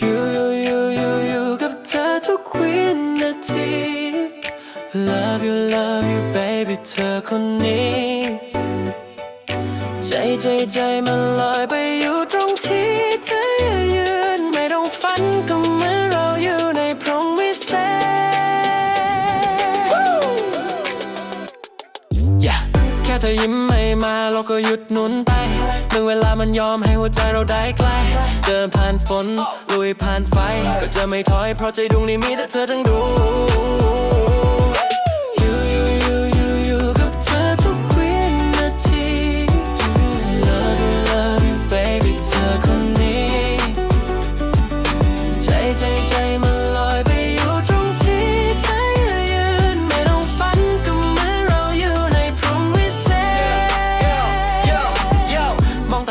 อยู่อยู่อยู่อยู่อยู่กับเธอทุกวินาที Love you love you baby เธอคนนี้ ใจใจใจมันลอยไปอยู่ตรงที่เธอยืน เธอยิ้มไม่มาเราก็หยุดหนุนไปเมื่อเวลามันยอมให้หัวใจเราได้ใกล้เดินผ่านฝนลุยผ่านไฟ ก็จะไม่ถอยเพราะใจดวงนี้มีแต่เธอทั้งดวงอยู่อยู่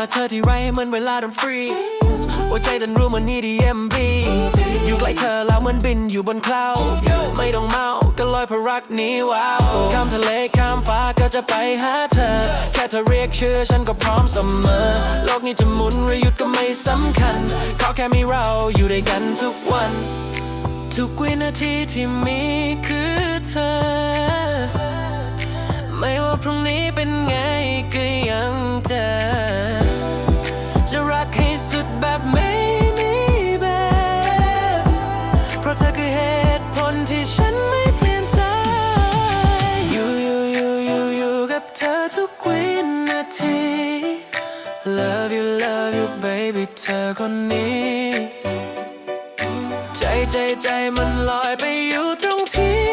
ตาเธอที่ไรเหมือนเวลาดนฟรีหัวใจดันรู้เหมือน EDMB อยู่ใกล้เธอแล้วเหมือนบินอยู่บนคลาวไม่ต้องเมาก็ลอยเพราะรักนี้ว้าวข้ามทะเลข้ามฟ้าก็จะไปหาเธอ แค่เธอเรียกชื่อฉันก็พร้อมเสมอ โลกนี้จะหมุนหรือหยุดก็ไม่สำคัญขอแค่มีเราอยู่ด้วยกันทุกวัน ทุกวินาทีที่มีคือเธอ ไม่ว่าพรุ่งนี้เป็นไงก็ยัง ราะเธอคือเหตุผลที่ฉันไม่เปลี่ยนใจ อยู่อยู่อยู่อยู่อยู่กับเธอทุกวินาที Love you love you baby เธอคนนี้ ใจใจใจมันลอยไปอยู่ตรงที่